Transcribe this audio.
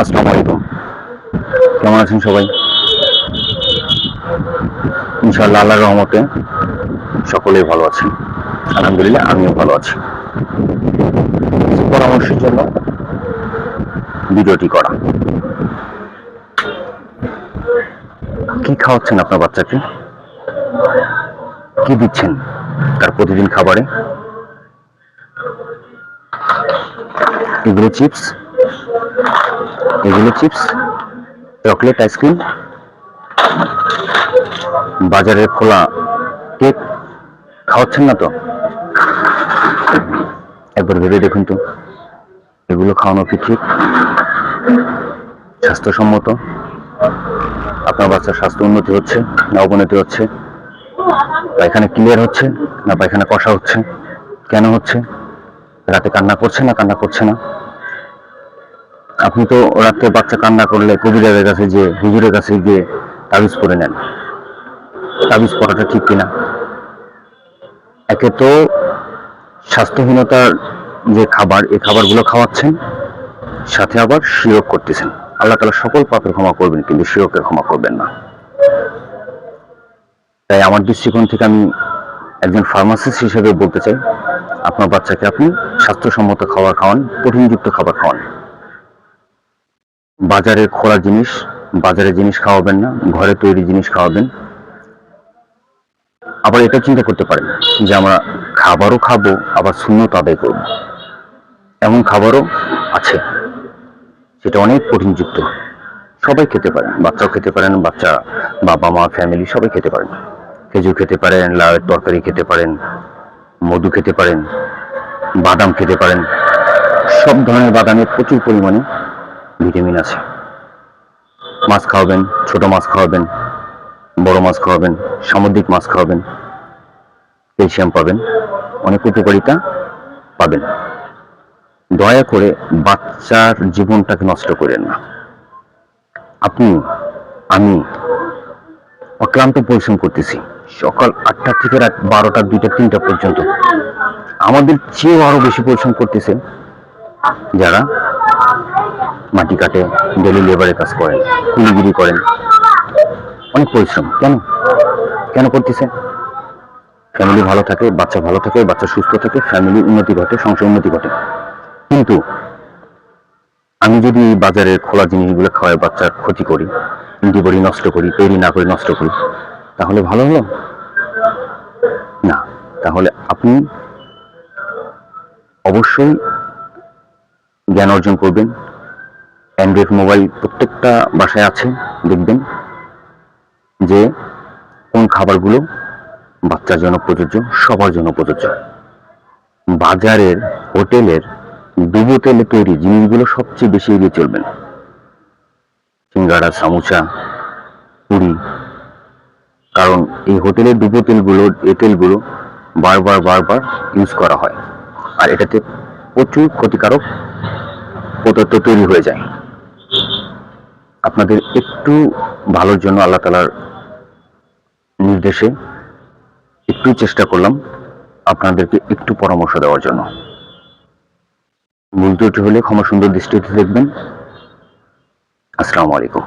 আসসালামু আলাইকুম। কেমন আছেন সবাই? ইনশাআল্লাহ আল্লাহর রহমতে সকলেই ভালো আছেন। আলহামদুলিল্লাহ, আমিও ভালো আছি। পরামর্শের জন্য ভিডিওটি করা। কি খাওয়াচ্ছেন আপনার বাচ্চাকে? কি দিচ্ছেন তার প্রতিদিন খাবারে? এগুলো চিপস? এগুলো চিপস, চকলেট, আইসক্রিম, বাজারের খোলা কেক, খাওয়াচ্ছেন না তো? একবার ভেবে দেখুন তো, এগুলো খাওয়ানো কি ঠিক? স্বাস্থ্যসম্মত? আপনার বাচ্চার স্বাস্থ্য উন্নতি হচ্ছে না অবনতি হচ্ছে? পায়খানা ক্লিয়ার হচ্ছে না পায়খানা কষা হচ্ছে? কেন হচ্ছে? রাতে কান্না করছে না কান্না করছে না? আপনি তো রাত্রে বাচ্চা কান্না করলে কবিরাজের কাছে যে হুজুরের কাছে গিয়ে তাবিজ পরে নেন। তাবিজ পড়াটা ঠিক কিনা? একে তো স্বাস্থ্যহীনতার যে খাবার, এই খাবারগুলো খাওয়াচ্ছেন, সাথে আবার শিরক করতেছেন। আল্লাহ তালা সকল পাপের ক্ষমা করবেন, কিন্তু শিরকের ক্ষমা করবেন না। তাই আমার দৃষ্টিকোণ থেকে আমি একজন ফার্মাসিস্ট হিসেবে বলতে চাই, আপনার বাচ্চাকে আপনি স্বাস্থ্যসম্মত খাবার খাওয়ান, প্রোটিনযুক্ত খাবার খাওয়ান। বাজারের খোলা জিনিস বাজারের জিনিস খাওয়াবেন না, ঘরে তৈরি জিনিস খাওয়াবেন। আবার এটা চিন্তা করতে পারেন যে আমরা খাবারও খাব, আবার শূন্যতা আদায় করব। এমন খাবারও আছে সেটা অনেক প্রোটিনযুক্ত সবাই খেতে পারেন বাচ্চাও খেতে পারেন, বাচ্চা বাবা মা ফ্যামিলি সবাই খেতে পারেন। খেজুর খেতে পারেন, লাউয়ের তরকারি খেতে পারেন, মধু খেতে পারেন, বাদাম খেতে পারেন। সব ধরনের বাদামে প্রচুর পরিমাণে ভিটামিন আছে। মাছ খাওয়াবেন, ছোট মাছ খাওয়াবেন, বড় মাছ খাওয়াবেন, সামুদ্রিক মাছ খাওয়াবেন, ক্যালসিয়াম পাবেন, অনেক উপকারিতা পাবেন। দয়া করে বাচ্চার জীবনটাকে নষ্ট করেন না। আপনি, আমি অক্লান্ত পরিশ্রম করতেছি। সকাল আটটা থেকে রাত বারোটা, দুইটা, তিনটা পর্যন্ত। আমাদের চেয়েও আরও বেশি পরিশ্রম করতেছে যারা মাটি কাটে ডেলি লেবারের কাজ করেন কুলিগিরি করেন। অনেক পরিশ্রম, কেন? কেন করতেছে ফ্যামিলি ভালো থাকে, বাচ্চা ভালো থাকে, বাচ্চা সুস্থ থাকে ফ্যামিলি উন্নতি ঘটে, সংসার উন্নতি ঘটে। কিন্তু আমি যদি এই বাজারের খোলা জিনিসগুলো খাওয়াই, বাচ্চার ক্ষতি করি অ্যান্টিবডি নষ্ট করি তৈরি না করে নষ্ট করি, তাহলে ভালো হলো? না, তাহলে আপনি অবশ্যই জ্ঞান অর্জন করবেন অ্যান্ড্রয়েড মোবাইল প্রত্যেকটা বাসায় আছে, দেখবেন, যে কোন খাবারগুলো বাচ্চার জন্য প্রযোজ্য, সবার জন্য প্রযোজ্য। বাজারের, হোটেলের ডুবো তেলে তৈরি জিনিসগুলো সবচেয়ে বেশি এগিয়ে চলবেন সিঙ্গাড়া সামোসা, পুরি। কারণ এই হোটেলের ডুবো তেলগুলো এই তেলগুলো বারবার বারবার ইউজ করা হয়। আর এটাতে প্রচুর ক্ষতিকারক পদার্থ তৈরি হয়ে যায়। আপনাদের একটু ভালোর জন্য আল্লাহ তালার নির্দেশে একটু চেষ্টা করলাম আপনাদেরকে একটু পরামর্শ দেওয়ার জন্য। ভুল ত্রুটি হলে ক্ষমা সুন্দর দৃষ্টিতে দেখবেন। আসসালামু আলাইকুম।